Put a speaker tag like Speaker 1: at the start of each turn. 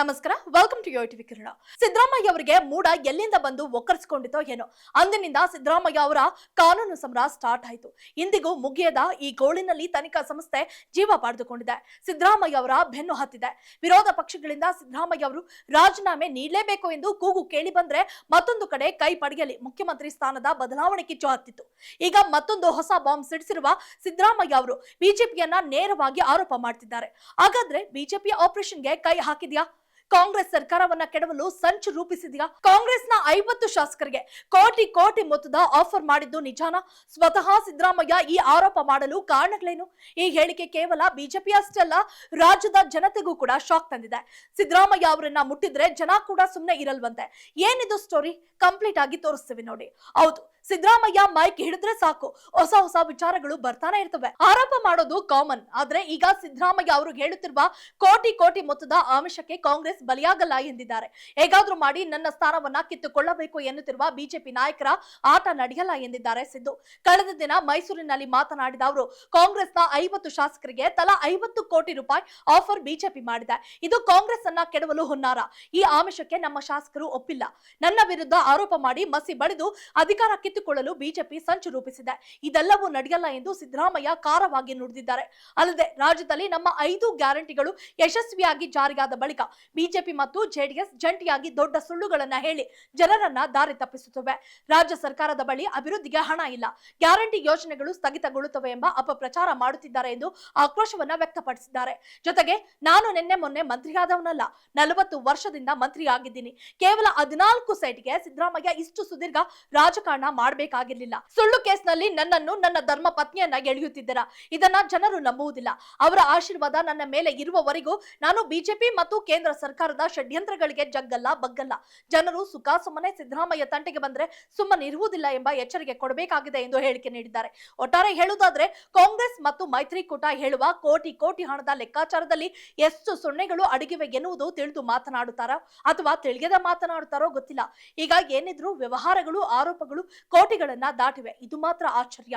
Speaker 1: ನಮಸ್ಕಾರ welcome to TV Kirana Siddaramaiah ಅವರಿಗೆ ಮೂಡ ಎಲ್ಲಿಂದ ಬಂದು ಒಕ್ಕರ್ಸ್ಕೊಂಡಿತೋ ಏನೋ. ಅಂದಿನಿಂದ ಸಿದ್ದರಾಮಯ್ಯ ಅವರ ಕಾನೂನು ಸಮರ ಸ್ಟಾರ್ಟ್ ಆಯಿತು. ಇಂದಿಗೂ ಮುಗಿಯದ ಈ ಗೋಳಿನಲ್ಲಿ ತನಿಖಾ ಸಂಸ್ಥೆ ಜೀವ ಪಡೆದುಕೊಂಡಿದೆ ಸಿದ್ದರಾಮಯ್ಯ ಅವರ ಬೆನ್ನು ಹತ್ತಿದೆ. ವಿರೋಧ ಪಕ್ಷಗಳಿಂದ ಸಿದ್ದರಾಮಯ್ಯ ಅವರು ರಾಜೀನಾಮೆ ನೀಡಲೇಬೇಕು ಎಂದು ಕೂಗು ಕೇಳಿ ಬಂದ್ರೆ ಮತ್ತೊಂದು ಕಡೆ ಕೈ ಪಡೆಯಲಿ. ಮುಖ್ಯಮಂತ್ರಿ ಸ್ಥಾನದ ಬದಲಾವಣೆ ಕಿಚ್ಚು ಹತ್ತಿತ್ತು. ಈಗ ಮತ್ತೊಂದು ಹೊಸ ಬಾಂಬ್ ಸಿಡಿಸಿರುವ ಸಿದ್ದರಾಮಯ್ಯ ಅವರು ಬಿಜೆಪಿಯನ್ನ ನೇರವಾಗಿ ಆರೋಪ ಮಾಡ್ತಿದ್ದಾರೆ. ಹಾಗಾದ್ರೆ ಬಿಜೆಪಿ ಆಪರೇಷನ್ಗೆ ಕೈ ಹಾಕಿದ್ಯಾ? ಕಾಂಗ್ರೆಸ್ ಸರ್ಕಾರವನ್ನ ಕೆಡವಲು ಸಂಚು ರೂಪಿಸಿದ್ಯಾ? ಕಾಂಗ್ರೆಸ್ನ ಐವತ್ತು ಶಾಸಕರಿಗೆ ಕೋಟಿ ಕೋಟಿ ಮೊತ್ತದ ಆಫರ್ ಮಾಡಿದ್ದು ನಿಜಾನ? ಸ್ವತಃ ಸಿದ್ದರಾಮಯ್ಯ ಈ ಆರೋಪ ಮಾಡಲು ಕಾರಣಗಳೇನು? ಈ ಹೇಳಿಕೆ ಕೇವಲ ಬಿಜೆಪಿ ಅಷ್ಟಲ್ಲ ರಾಜ್ಯದ ಜನತೆಗೂ ಕೂಡ ಶಾಕ್ ತಂದಿದೆ. ಸಿದ್ದರಾಮಯ್ಯ ಅವರನ್ನ ಮುಟ್ಟಿದ್ರೆ ಜನ ಕೂಡ ಸುಮ್ಮನೆ ಇರಲ್ವಂತೆ. ಏನಿದು ಸ್ಟೋರಿ ಕಂಪ್ಲೀಟ್ ಆಗಿ ತೋರಿಸ್ತೀವಿ ನೋಡಿ. ಹೌದು, ಸಿದ್ದರಾಮಯ್ಯ ಮೈಕ್ ಹಿಡಿದ್ರೆ ಸಾಕು. ಹೊಸ ಹೊಸ ವಿಚಾರಗಳು ಬರ್ತಾನೆ ಇರ್ತವೆ. ಆರೋಪ ಮಾಡೋದು ಕಾಮನ್ ಆದ್ರೆ ಈಗ ಸಿದ್ದರಾಮಯ್ಯ ಅವರು ಹೇಳುತ್ತಿರುವ ಕೋಟಿ ಕೋಟಿ ಮೊತ್ತದ ಆಮಿಷಕ್ಕೆ ಕಾಂಗ್ರೆಸ್ ಬಲಿಯಾಗಲ್ಲ ಎಂದಿದ್ದಾರೆ. ಹೇಗಾದ್ರೂ ಮಾಡಿ ನನ್ನ ಸ್ಥಾನವನ್ನ ಕಿತ್ತುಕೊಳ್ಳಬೇಕು ಎನ್ನುತ್ತಿರುವ ಬಿಜೆಪಿ ನಾಯಕರ ಆಟ ನಡೆಯಲ್ಲ ಎಂದಿದ್ದಾರೆ ಸಿದ್ದು. ಕಳೆದ ದಿನ ಮೈಸೂರಿನಲ್ಲಿ ಮಾತನಾಡಿದ ಅವರು, ಕಾಂಗ್ರೆಸ್ನ ಐವತ್ತು ಶಾಸಕರಿಗೆ ತಲಾ ಐವತ್ತು ಕೋಟಿ ರೂಪಾಯಿ ಆಫರ್ ಬಿಜೆಪಿ ಮಾಡಿದೆ. ಇದು ಕಾಂಗ್ರೆಸ್ ಅನ್ನ ಕೆಡವಲು ಹುನ್ನಾರ. ಈ ಆಮಿಷಕ್ಕೆ ನಮ್ಮ ಶಾಸಕರು ಒಪ್ಪಿಲ್ಲ. ನನ್ನ ವಿರುದ್ಧ ಆರೋಪ ಮಾಡಿ ಮಸಿ ಬಳಿದು ಅಧಿಕಾರ ಕಿತ್ತುಕೊಳ್ಳಲು ಬಿಜೆಪಿ ಸಂಚು ರೂಪಿಸಿದೆ. ಇದೆಲ್ಲವೂ ನಡೆಯಲ್ಲ ಎಂದು ಸಿದ್ದರಾಮಯ್ಯ ಕಾರವಾಗಿ ನುಡಿದಿದ್ದಾರೆ. ಅಲ್ಲದೆ ರಾಜ್ಯದಲ್ಲಿ ನಮ್ಮ ಐದು ಗ್ಯಾರಂಟಿಗಳು ಯಶಸ್ವಿಯಾಗಿ ಜಾರಿಯಾದ ಬಳಿಕ ಬಿಜೆಪಿ ಮತ್ತು ಜೆಡಿಎಸ್ ಜಂಟಿಯಾಗಿ ದೊಡ್ಡ ಸುಳ್ಳುಗಳನ್ನ ಹೇಳಿ ಜನರನ್ನ ದಾರಿ ತಪ್ಪಿಸುತ್ತವೆ. ರಾಜ್ಯ ಸರ್ಕಾರದ ಬಳಿ ಅಭಿವೃದ್ಧಿಗೆ ಹಣ ಇಲ್ಲ. ಗ್ಯಾರಂಟಿ ಯೋಜನೆಗಳು ಸ್ಥಗಿತಗೊಳ್ಳುತ್ತವೆ ಎಂಬ ಅಪಪ್ರಚಾರ ಮಾಡುತ್ತಿದ್ದಾರೆ ಎಂದು ಆಕ್ರೋಶವನ್ನ ವ್ಯಕ್ತಪಡಿಸಿದ್ದಾರೆ. ಜೊತೆಗೆ ನಾನು ನಿನ್ನೆ ಮೊನ್ನೆ ಮಂತ್ರಿಯಾದವನಲ್ಲ ನಲವತ್ತು ವರ್ಷದಿಂದ ಮಂತ್ರಿಯಾಗಿದ್ದೀನಿ ಕೇವಲ ಹದಿನಾಲ್ಕು ಸೈಟ್ಗೆ ಸಿದ್ದರಾಮಯ್ಯ ಇಷ್ಟು ಸುದೀರ್ಘ ರಾಜಕಾರಣ ಮಾಡಬೇಕಾಗಿರ್ಲಿಲ್ಲ. ಸುಳ್ಳು ಕೇಸ್ನಲ್ಲಿ ನನ್ನನ್ನು ನನ್ನ ಧರ್ಮ ಪತ್ನಿಯನ್ನ ಇದನ್ನ ಜನರು ನಂಬುವುದಿಲ್ಲ. ಅವರ ಆಶೀರ್ವಾದ ನನ್ನ ಮೇಲೆ ಇರುವವರೆಗೂ ನಾನು ಬಿಜೆಪಿ ಮತ್ತು ಕೇಂದ್ರ ಸರ್ಕಾರದ ಷಡ್ಯಂತ್ರಗಳಿಗೆ ಜಗ್ಗಲ್ಲ, ಬಗ್ಗಲ್ಲ. ಜನರು ಸುಖ, ಸುಮ್ಮನೆ ಸಿದ್ದರಾಮಯ್ಯ ತಂಟೆಗೆ ಬಂದ್ರೆ ಸುಮ್ಮನೆ ಇರುವುದಿಲ್ಲ ಎಂಬ ಎಚ್ಚರಿಕೆ ಕೊಡಬೇಕಾಗಿದೆ ಎಂದು ಹೇಳಿಕೆ ನೀಡಿದ್ದಾರೆ. ಒಟ್ಟಾರೆ ಹೇಳುವುದಾದ್ರೆ, ಕಾಂಗ್ರೆಸ್ ಮತ್ತು ಮೈತ್ರಿಕೂಟ ಹೇಳುವ ಕೋಟಿ ಕೋಟಿ ಹಣದ ಲೆಕ್ಕಾಚಾರದಲ್ಲಿ ಎಷ್ಟು ಸೊನ್ನೆಗಳು ಅಡಗಿವೆ ಎನ್ನುವುದು ತಿಳಿದು ಮಾತನಾಡುತ್ತಾರೋ ಅಥವಾ ತಿಳಿಯದ ಮಾತನಾಡುತ್ತಾರೋ ಗೊತ್ತಿಲ್ಲ. ಈಗ ಏನಿದ್ರು ವ್ಯವಹಾರಗಳು, ಆರೋಪಗಳು, ಕೋಟಿಗಳನ್ನ ದಾಟಿವೆ. ಇದು ಮಾತ್ರ ಆಶ್ಚರ್ಯ.